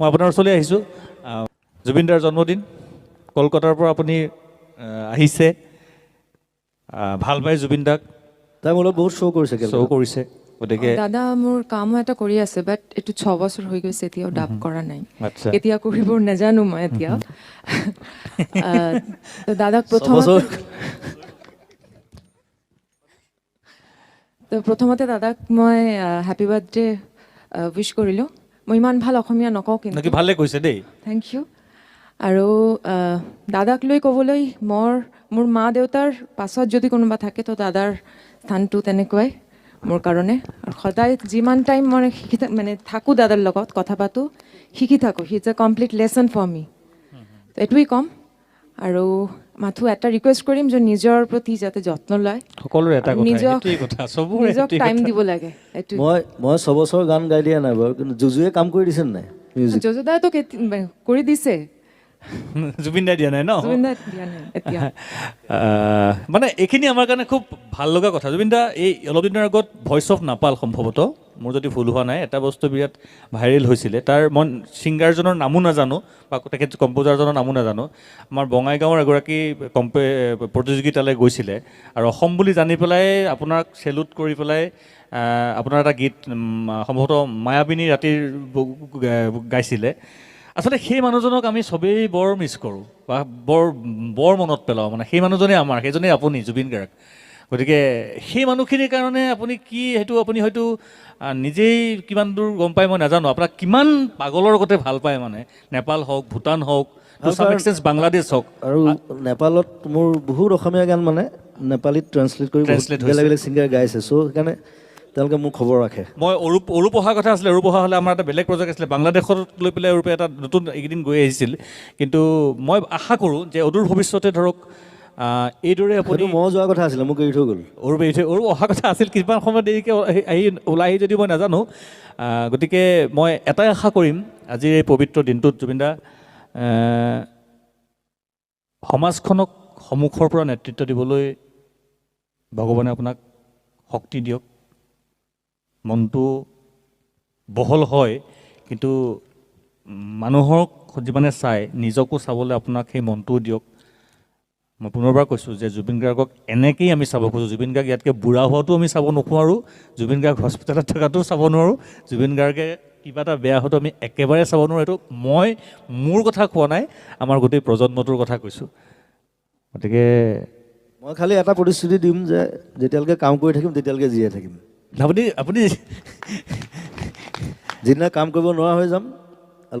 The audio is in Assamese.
মই আপোনাৰ ওচৰলৈ আহিছোঁ। আহ, জুবিনদাৰ জন্মদিন। কলকাতাৰ পৰা আপুনি আহিছে। ভালো পায় জুবিনদাক তাই মোৰ লগত বহুত শ্ব' কৰিছে শ্ব'। কৰিছে। গতিকে দাদা মোৰ কামো এটা কৰি আছে বাট এইটো ছ বছৰ হৈ গৈছে এতিয়াও ডাব কৰা নাই। আচ্ছা। কেতিয়া কৰিব নাজানো মই এতিয়া তো দাদাক প্ৰথমতে তো প্ৰথমতে দাদাক মই হেপী বাৰ্থডে উইচ কৰিলোঁ। মই ইমান ভাল অসমীয়া নকওঁ কিন্তু। ভালে কৈছে দেই। থেংক ইউ আৰু দাদাক লৈ ক'বলৈ মোৰ মোৰ মা দেউতাৰ পাছত যদি কোনোবা থাকে তো দাদাৰ স্থানটো তেনেকুৱাই মোৰ কাৰণে। আৰু সদায় যিমান টাইম মই শিকি মানে থাকোঁ দাদাৰ লগত কথা পাতোঁ শিকি থাকোঁ। He is a complete lesson for me এইটোৱেই ক'ম। আৰু মাথো এটা ৰিকুৱেষ্ট কৰিম যে নিজৰ প্ৰতি যাতে যত্ন লয়। সকলোৰে এটা কথা নিজক- নিজক টাইম দিব লাগে মই মই ছবছৰ গান গাই দিয়া নাই বাৰু কিন্তু জুজুৱে কাম কৰি দিছে নাই? মিউজিক যজোদাইতো কৰি দিছে। জুবিন দাই দিয়া নাই ন? মানে এইখিনি আমাৰ কাৰণে খুব ভালো লগা কথা। জুবিন দা এই অলপ দিনৰ আগত ভইচ অফ নাপাল সম্ভৱতঃ। মোৰ যদি ভুল হোৱা নাই এটা বস্তু বিৰাট ভাইৰেল হৈছিলে। তাৰ মই ছিংগাৰজনৰ নামো নাজানো বা তেখেত কম্প'জাৰজনৰ নামো নাজানো। আমাৰ বঙাইগাঁৱৰ এগৰাকী কম্পে প্ৰতিযোগিতালৈ গৈছিলে। আৰু অসম বুলি জানি পেলাই আপোনাক চেলুট কৰি পেলাই আপোনাৰ এটা গীত সম্ভৱতঃ মায়াবিনী ৰাতিৰ গাইছিলে। আচলতে সেই মানুহজনক আমি চবেই বৰ মিছ কৰোঁ বা বৰ বৰ মনত পেলাওঁ। মানে সেই মানুহজনেই আমাৰ সেইজনেই আপুনি জুবিন গাৰ্গ। গতিকে সেই মানুহখিনিৰ কাৰণে আপুনি কি সেইটো আপুনি হয়তো নিজেই কিমান দূৰ গম পায় মই নাজানো। আপোনাক কিমান পাগলৰ আগতে ভাল পায় মানে। নেপাল হওক ভূটান হওক বাংলাদেশ হওক। আৰু নেপালত মোৰ বহুত অসমীয়া গান মানে নেপালীত ট্ৰান্সলেট কৰি হৈছে। বেলেগ বেলেগ ছিংগাৰ গাইছে। চ' সেইকাৰণে তেওঁলোকে মোক খবৰ ৰাখে। মই অৰূপ অৰূপ অহা কথা আছিলে অৰূপ অহা হ'লে আমাৰ এটা বেলেগ প্ৰজেক্ট আছিলে। বাংলাদেশত লৈ পেলাই অৰূপে এটা নতুন এইকেইদিন গৈ আহিছিল। কিন্তু মই আশা কৰোঁ যে অদূৰ ভৱিষ্যতে ধৰক এইদৰে আপুনি মই যোৱা কথা আছিলে মোক এৰি থৈ গ'ল। অৰূপ এৰি থৈ অৰূপ অহা কথা আছিল কিমান সময় দেৰিকৈ আহি- ওলাই আহি যদি মই নাজানো গতিকে মই এটাই আশা কৰিম আজিৰ এই পবিত্ৰ দিনটোত জুবিনদা সমাজখনক সন্মুখৰ পৰা নেতৃত্ব দিবলৈ ভগৱানে আপোনাক শক্তি দিয়ক। মনটো বহল হয় কিন্তু মানুহক যিমানে চাই নিজকো চাবলৈ আপোনাক সেই মনটোও দিয়ক। মই পুনৰবাৰ কৈছোঁ যে জুবিন গাৰ্গক এনেকেই আমি চাব খোজোঁ। জুবিন গাৰ্গ ইয়াতকৈ বুঢ়া হোৱাটো আমি চাব নোখোৱাৰোঁ। জুবিন গাৰ্গ হস্পিটেলত থকাটোও চাব নোৱাৰোঁ। জুবিন গাৰ্গে কিবা এটা বেয়া হোৱাটো আমি একেবাৰে চাব নোৱাৰোঁ। এইটো মই মোৰ কথা কোৱা নাই আমাৰ গোটেই প্ৰজন্মটোৰ কথা কৈছোঁ। গতিকে মই খালি এটা প্ৰতিশ্ৰুতি দিম যে যেতিয়ালৈকে কাম কৰি থাকিম তেতিয়ালৈকে জীয়াই থাকিম। আপুনি আপুনি যিদিনা কাম কৰিব নোৱাৰা হৈ যাম